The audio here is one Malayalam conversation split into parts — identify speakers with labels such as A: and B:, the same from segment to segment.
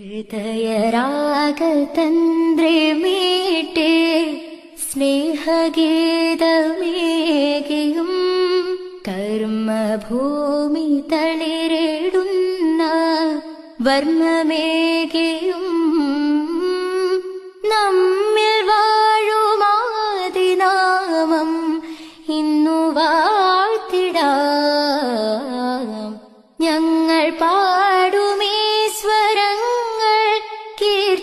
A: ഹൃദയരാഗതന്ത്രമീട്ടേ സ്നേഹഗീതമേകിയും കർമ്മഭൂമി തളിരേടുന്ന വർണമേകിയും നമ്മിൽ വാഴുമാതിനാമം ഇന്നു വാഴ്ത്തിടാം. ഞങ്ങൾ പാടുമേ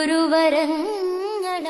A: ഗുരുവരങ്ങളാക